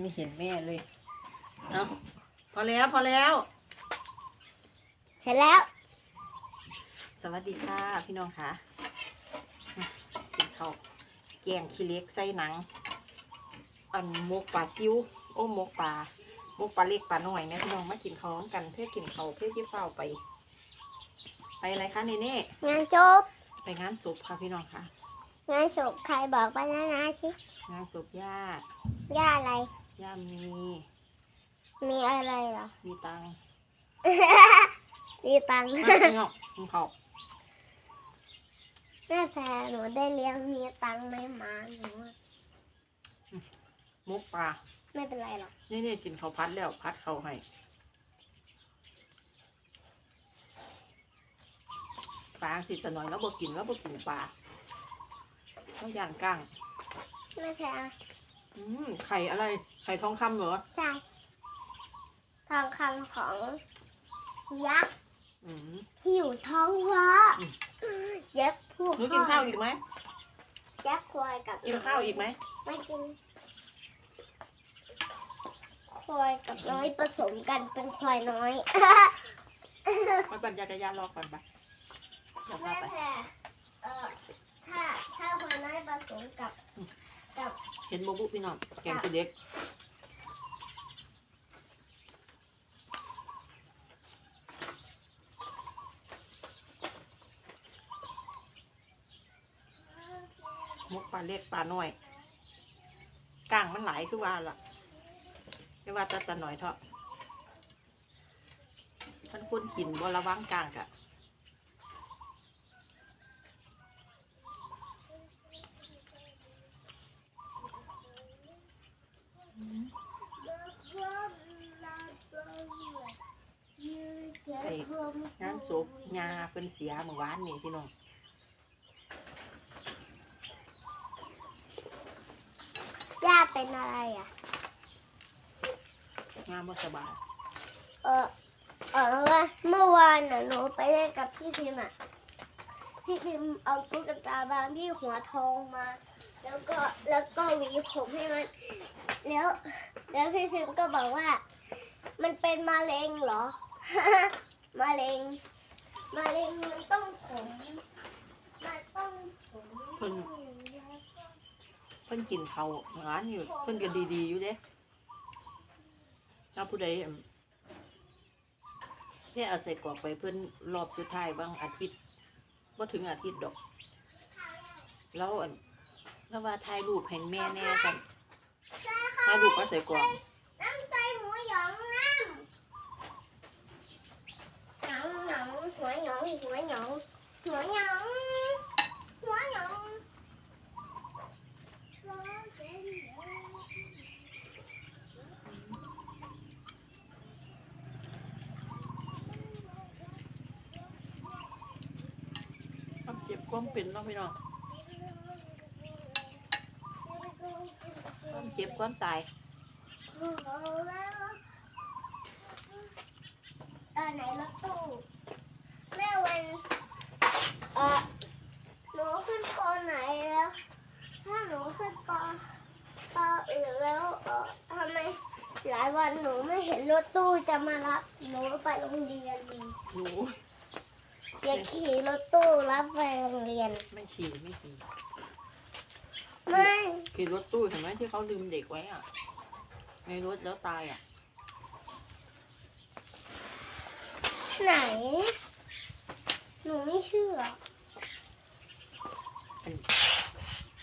ไม่เห็นแม่เลย เอาพอแล้วพอแล้ว เห็นแล้ว สวัสดีค่ะพี่น้องค่ะกินข้าวแกงขี้เหล็กใส่หนัง อันหมกปลาซิว โอ้หมกปลาหมกปลาเล็กปลาน้อยนะพี่น้องมากินข้าวกัน เพื่อกินข้าวเพื่อที่เฝ้าไป ไปอะไรคะเนเน่งานจบ ไปงานศพค่ะพี่น้องค่ะ งานจบใครบอกไปนะนะชิ งานศพย่าย่าอะไร ย่ามีมีอะไรเหรอ มีตังค์มีตังค์มาพี่น้องกินข้าวแม่แพรหนูได้เลี้ยงมีตังค์ไม่มาหนูอะหมกปลาไม่เป็นไรหรอก นี่นี่กินข้าวพัดแล้วพัดข้าวให้ปลาสิแต่หน่อยแล้วบ่กินแล้วบ่กินปลาต้องย่างก้าง แม่แพร อืมไข่อะไร ไข่ทองคำเหรอ ใช่ทองคำของยักษ์อืม ที่อยู่ท้องฟ้าอืม ยักษ์พวกหนูกินข้าวอีกไหม ยักษ์ควายกับกินข้าวอีกไหม ไม่กินควายกับน้อยผสมกันเป็นควายน้อยไปปั่นจักรยานรอก่อนไปเดี๋ยวพาแม่ไป แพรเอ่อถ้าถ้าควายน้อยผสมกับ กับเห็นโบบุพี่น้องแกงคือเด็กมกปลาเล็กปลาน้อยก้างมันหลายคือว่าล่ะไม่ว่าแต่แต่หน่อยเถอะท่านคนกินบ่ระวังก้างกะ งานศพยาเป็นเสียเมื่อวานนี่พี่น้องย่าเป็นอะไรอะงานบ่สบายเออเออว่าเมื่อวานน่ะหนูไปเล่นกับพี่พิมอะ พี่พิมเอาตุ๊กตาบางที่หัวทองมา แล้วก็แล้วก็หวีผมให้มัน แล้ว แล้วพี่พิมก็บอกว่า มันเป็นมะเร็งเหรอ มะเร็งมะเร็งมันต้องผมมันต้องผมเพิ่น เพิ่นกินเขาวงานอยู่เพิ่นก็ดีๆอยู่เด้ถ้าผู้ใดอั่นแค่เอาใส่กรอกไปเพิ่นรอบสุดท้ายบางอาทิตย์บ่ถึงอาทิตย์ดอก แล้วอัน แล้วว่าถ่ายรูปให้แม่แน่กันถ่ายรูปก็ใส่กรอกน้ำใส่หมูหยองน้ำหยองหยองหัวหยองหัวหยองหัวหยองหัวหยองความเจ็บความเป็นเนาะพี่น้อง ความเจ็บความตายเออไหนรถตู้แม่วันเออหนูขึ้นปอไหนแล้ว ถ้าหนูขึ้นปอปออื่นแล้วเออทำไมหลายวันหนูไม่เห็นรถตู้จะมารับหนูไปโรงเรียนเลยหนูอย่าขี่รถตู้รับไปโรงเรียน ไม่ขี่ไม่ขี่ ไม่ขี่รถตู้เห็นไหมที่เขาลืมเด็กไว้อะ ในรถแล้วตายอะ ไหน หนูไม่เชื่อ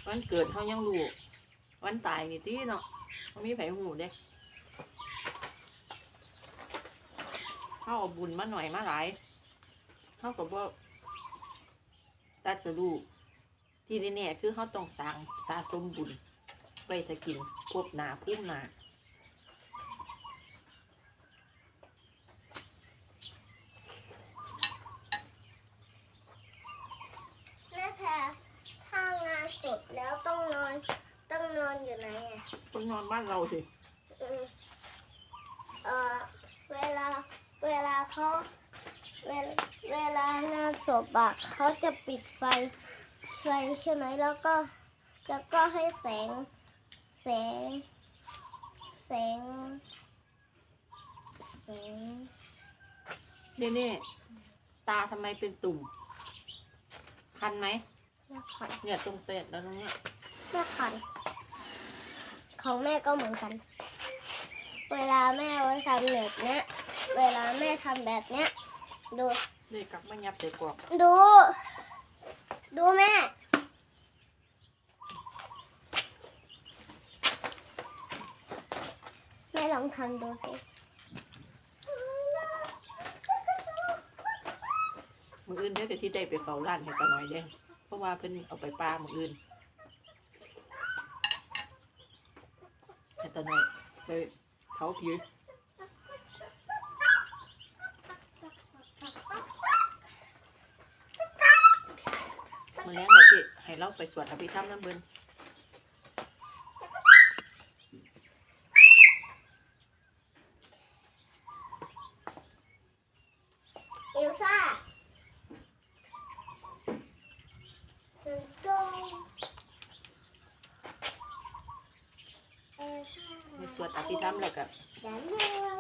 วันเกิดเขายังรู้ วันตายนี่ตีเนาะเขามีไผหูเด้เขาเอาบุญมาหน่อยมาหลายเขากับว่าตัดสรู ที่แน่ๆคือเขาต้องสร้างสะสมบุญไว้ถ้ากินครบหนาพุ่มหนาแม่แพรถ้างานจบแล้วต้องนอน ต้องนอนอยู่ไหนอะต้องนอนบ้านเราสิอืมเออเวลาเวลาเขาเวลาเวลางานศพอะเขาจะปิดไฟ ไฟใช่ไหมแล้วก็แล้วก็ให้แสงแสงแสแสงแสงเน่เน่ตาทำไมเป็นตุ่ม คันไหมแม่ขันเนี่ยตรงเศษแล้วตรงเนี้ยแม่ขันของแม่ก็เหมือนกัน เวลาแม่ไว้ทำแบบเนี้ย เวลาแม่ทำแบบเนี้ย ดู เลยกลับมายับใส่กรอกดู ดูแม่ แม่ลองทำดูสิมืออื่นเดี๋ยวที่ได้ไปเฝ้าร้านให้ตาหน่อยเด้งเพราะว่าเพิ่นเอาไปปลามืออื่นให้ตาหน่อยไปเผาผีมาแล้ว เราสิให้เราไปสวดอภิธรรมน้ำเบิ้นเอลซ่าถึงตรงเอลซ่าไปสวดอภิธรรมแล้วก็อย่าเอิ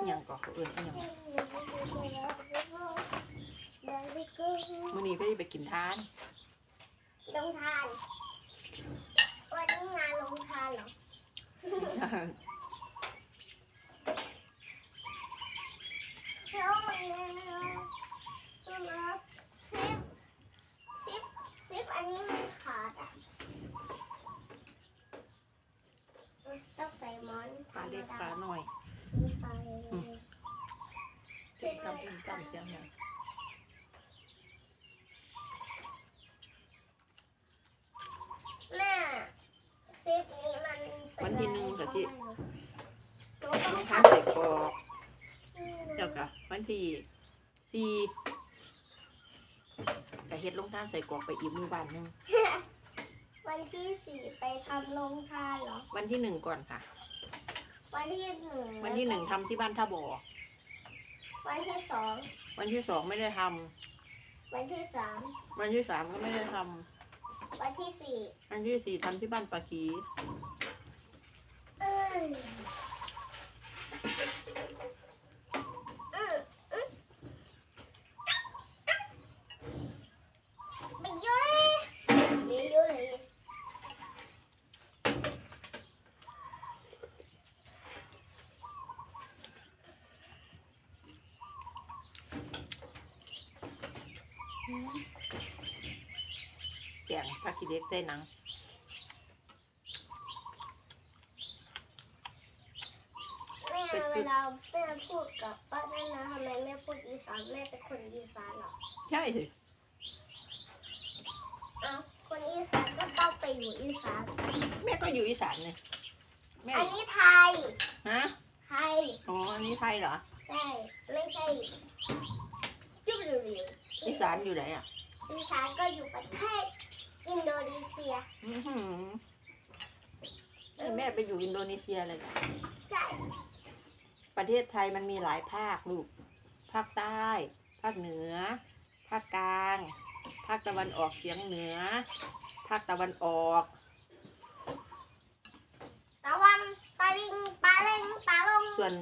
หยังก็เขาเอื่นอิหยังมื่มื้อนี้เพิ่นสิไปกินทาน ลงทาน วันนี้งานลงทานเหรอ เช้ามาแล้วตัวนะซิปซิปซิปอันนี้มันขาดอะต้องใส่หมอน ปลาเล็กปลาน้อย ปลาเล็ก อืม จำเป็นจำเสียงเนี่ย แม่ซิปนี้มันเป็ วันที่หนึ่งก็สิ หนู ล ต้อง ง ททานใส่กรอกเจ้าก็วันที่สี่ก็เฮ็ดลงทานใส่กรอกไปอีกหมู่บ้านหนึงำวันที่สี่ไปทำลงทานเหรอ วันที่หนึ่งก่อนค่ะ วันที่หนึ่งวันที่หนึ่งทำที่บ้านท่าบ่อวันที่สองวันที่สองไม่ได้ทำวันที่สามวันที่สามก็ไม่ได้ทำวันที่สี่วันที่สี่ทำที่บ้านปากี แกงผักกีเล็กใส่หนัง แม่ เวลาแม่พูดกับป้าแม่นะทำไมแม่พูดอีสานแม่เป็นคนอีสานเหรอใช่สิเอ้าคนอีสานก็ต้องไปอยู่อีสานแม่ก็อยู่อีสานเลยแม่อันนี้ไทยฮะไทยอ๋ออันนี้ไทยเหรอใช่ไม่ใช่ยุบหรืออีสานอยู่ไหนอะอีสานก็อยู่ประเทศอินโดนีเซียอื้อหือแม่ไปอยู่อินโดนีเซียเลยเหรอใช่ ประเทศไทยมันมีหลายภาคลูก ภาคใต้ ภาคเหนือ ภาคกลาง ภาคตะวันออกเฉียงเหนือ ภาคตะวันออกตะวันตะลิงปลาเล็งปลาลงส่วน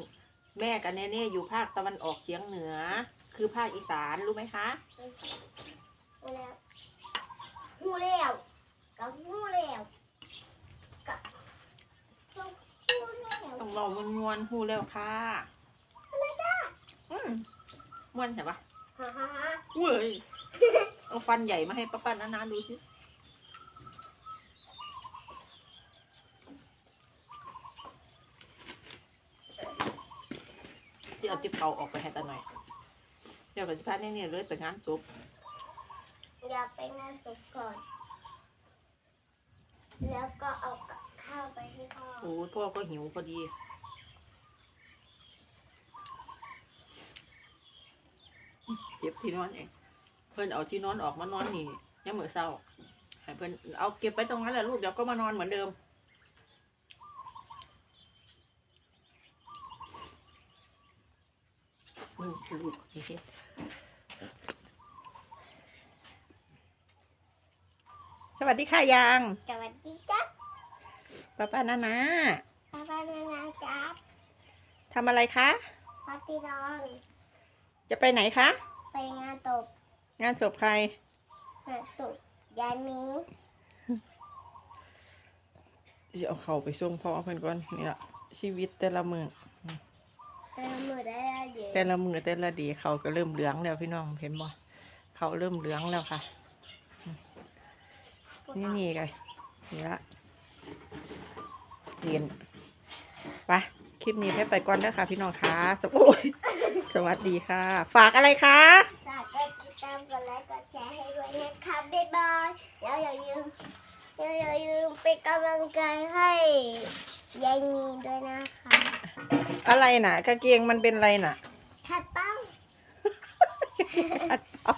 แม่กับเนเน่อยู่ภาคตะวันออกเฉียงเหนือ คือภาคอีสานรู้ไหมคะ แล้วหูเลี้ยวกับหูเลี้ยวกับหูเลี้ยว ต้องรอม วนมวนๆหูแล้วค่ะอืมมวนใช่ปะฮ่าฮ่าฮ่าเว้ยเอาฟันใหญ่มาให้ป้าป้านานาดูสิที่เอาติ๊บเขาออกไปให้ตาหน่อย เดี๋ยวกับที่พาเนี่ยเนี่ยเลยไปงานศพอย่าไปงานศพก่อน แล้วก็เอากับข้าวไปให้พ่อ โอ้ยพ่อก็หิวพอดี เก็บ ที่นอนเองเพิ่นเอาที่นอนออกมานอนนี่ยังเหมือนเศร้าให้เพิ่นเอาเก็บไปตรงนั้นแหละลูกเดี๋ยวก็มานอนเหมือนเดิมอืมลูกนี่สิสวัสดีค่ะยังสวัสดีจ้ะป้าป้านานาป้าป้านานาจ้ะทำอะไรคะปาร์ตี้ดอนจะไปไหนคะ ไปงานตบงานศพใคร งานตบยายมีจะเอาเขาไปส่งพ่อเพื่อนก่อนนี่ละชีวิตแต่ละมือเติมมือได้แล้วเดี๋ยวแต่ละมือแต่ละดีเขาก็เริ่มเหลืองแล้วพี่น้องเห็นบ่เขาเริ่มเหลืองแล้วค่ะ นี่นี่ไงนี่ละเรียนไป คลิปนี้ให้ไปก่อนเด้อค่ะพี่น้องคะสวโอ้ยสวัสดีค่ะ ฝากอะไรคะฝากกดติดตามกดไลค์กดแชร์ให้ด้วยนะคะบ๊ายบายแล้วอย่าลืมแล้วอย่าลืมเป็นกำลังใจให้ยายมีด้วยนะคะ อะไรน่ะกางเกงมันเป็นอะไรน่ะถ้าต้องเอา